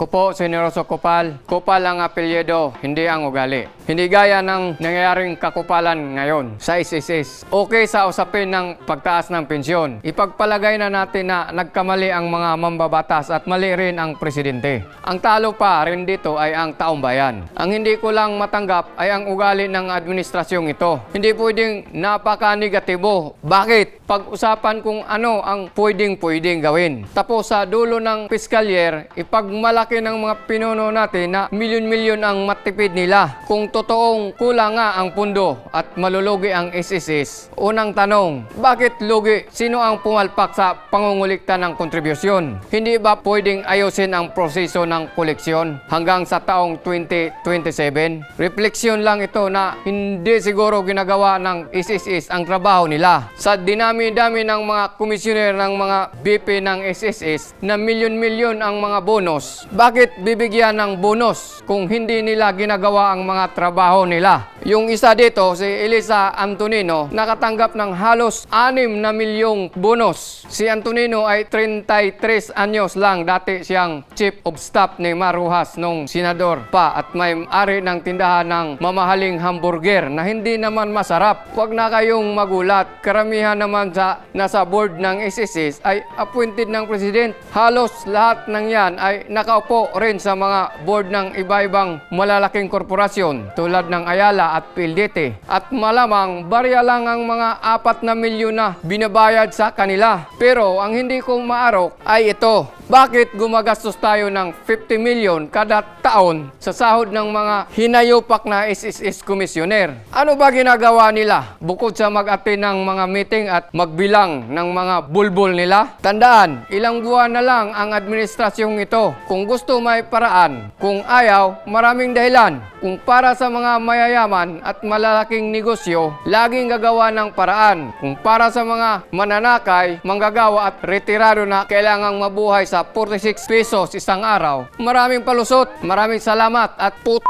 Ako po, Senoroso Kupal. Kupal ang apelyido, hindi ang ugali. Hindi gaya ng nangyayaring kakupalan ngayon sa SSS. Okay sa usapin ng pagtaas ng pensyon. Ipagpalagay na natin na nagkamali ang mga mambabatas at mali rin ang presidente. Ang talo pa rin dito ay ang taong bayan. Ang hindi ko lang matanggap ay ang ugali ng administrasyong ito. Hindi pwedeng napaka-negatibo. Bakit? Pag-usapan kung ano ang pwedeng-pwedeng gawin. Tapos sa dulo ng fiscal year, ipagmalaki ng mga pinuno natin na milyon-milyon ang matipid nila. Kung totoong kulang nga ang pundo at malulugi ang SSS, unang tanong, bakit lugi? Sino ang pumalpak sa pangungulikta ng kontribusyon? Hindi ba pwedeng ayusin ang proseso ng koleksyon hanggang sa taong 2027? Refleksyon lang ito na hindi siguro ginagawa ng SSS ang trabaho nila. Sa dinami-dami ng mga komisyoner ng mga BP ng SSS na milyon-milyon ang mga bonus, bakit bibigyan ng bonus kung hindi nila ginagawa ang mga trabaho nila? Yung isa dito, si Elisa Antonino, nakatanggap ng halos 6 na milyong bonus. Si Antonino ay 33 anyos lang. Dati siyang chief of staff ni Maruhas nung senador pa at may ari ng tindahan ng mamahaling hamburger na hindi naman masarap. Huwag na kayong magulat. Karamihan naman sa nasa board ng SSS ay appointed ng president. Halos lahat ng yan ay nakaupo rin sa mga board ng iba-ibang malalaking korporasyon tulad ng Ayala at PLDT. At malamang barya lang ang mga apat na milyon na binabayad sa kanila. Pero ang hindi ko maarok ay ito. Bakit gumagastos tayo ng 50 million kada taon sa sahod ng mga hinayupak na SSS komisyoner? Ano ba ginagawa nila? Bukod sa mag-attend ng mga meeting at magbilang ng mga bulbul nila? Tandaan, ilang buwan na lang ang administrasyong ito. Kung gusto may paraan, kung ayaw, maraming dahilan. Kung para sa mga mayayaman at malalaking negosyo, laging gagawa ng paraan. Kung para sa mga mananakay, manggagawa at retirado na kailangang mabuhay sa 46 pesos isang araw, maraming palusot, maraming salamat at put